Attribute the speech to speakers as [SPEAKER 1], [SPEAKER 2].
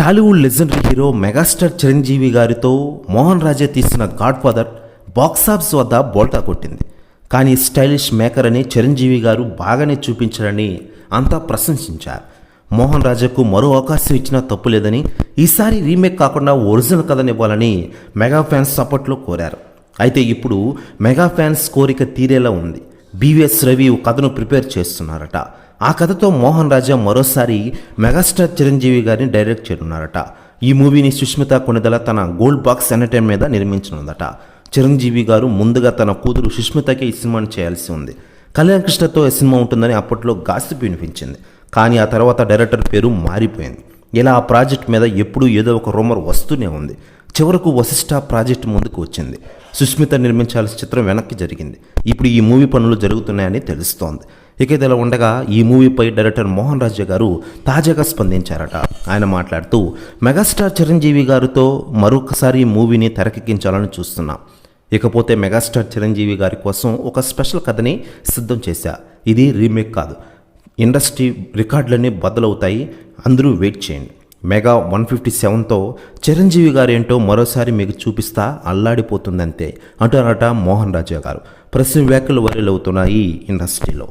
[SPEAKER 1] Tollywood legendary hero megastar Chiranjeevi గారితో మోహన్ రాజే తీసిన God father box office వద్ద బోల్తా కొట్టింది. కానీ స్టైలిష్ మేకర్ అని చిరంజీవి గారు బాగానే చూపించారని అంతా ప్రశంసించారు. మోహన్ రాజాకు మరో అవకాశం ఇచ్చినా తప్పు లేదని ఈసారి రీమేక్ కాకుండా ఒరిజినల్ కథనివ్వాలని మెగా ఫ్యాన్స్ సపోర్ట్లో కోరారు. అయితే ఇప్పుడు మెగా ఫ్యాన్స్ కోరిక తీరేలా ఉంది. బీవీఎస్ రవి ఓ కథను ప్రిపేర్ చేస్తున్నారట. ఆ కథతో మోహన్ రాజా మరోసారి మెగాస్టార్ చిరంజీవి గారిని డైరెక్ట్ చేయనున్నారట ఈ మూవీని సుష్మిత కొనిదల తన గోల్డ్ బాక్స్ ఎంటర్టైన్ మీద నిర్మించనుందట. చిరంజీవి గారు ముందుగా తన కూతురు సుష్మితకే ఈ సినిమాను చేయాల్సి ఉంది. కళ్యాణ్ కృష్ణతో ఈ సినిమా ఉంటుందని అప్పట్లో గాసిప్ వినిపించింది. కానీ ఆ తర్వాత డైరెక్టర్ పేరు మారిపోయింది. ఇలా ఆ ప్రాజెక్ట్ మీద ఎప్పుడూ ఏదో ఒక రూమర్ వస్తూనే ఉంది. చివరకు వశిష్ఠ ప్రాజెక్ట్ ముందుకు వచ్చింది. సుష్మిత నిర్మించాల్సిన చిత్రం వెనక్కి జరిగింది. ఇప్పుడు ఈ మూవీ పనులు జరుగుతున్నాయని తెలుస్తోంది. ఇక ఇదిలా ఉండగా ఈ మూవీపై డైరెక్టర్ మోహన్ రాజా గారు తాజాగా స్పందించారట. ఆయన మాట్లాడుతూ మెగాస్టార్ చిరంజీవి గారితో మరొకసారి ఈ మూవీని తెరకెక్కించాలని చూస్తున్నాం. ఇకపోతే మెగాస్టార్ చిరంజీవి గారి కోసం ఒక స్పెషల్ కథని సిద్ధం చేశా. ఇది రీమేక్ కాదు. ఇండస్ట్రీ రికార్డులన్నీ బద్దలవుతాయి. అందరూ వెయిట్ చేయండి. మెగా వన్ ఫిఫ్టీ సెవెన్తో చిరంజీవి గారేంటో మరోసారి మీకు చూపిస్తా అల్లాడిపోతుందంతే అంటున్నారట మోహన్ రాజా గారు. ప్రస్తుతం వ్యాఖ్యలు వైరల్ అవుతున్నాయి ఇండస్ట్రీలో.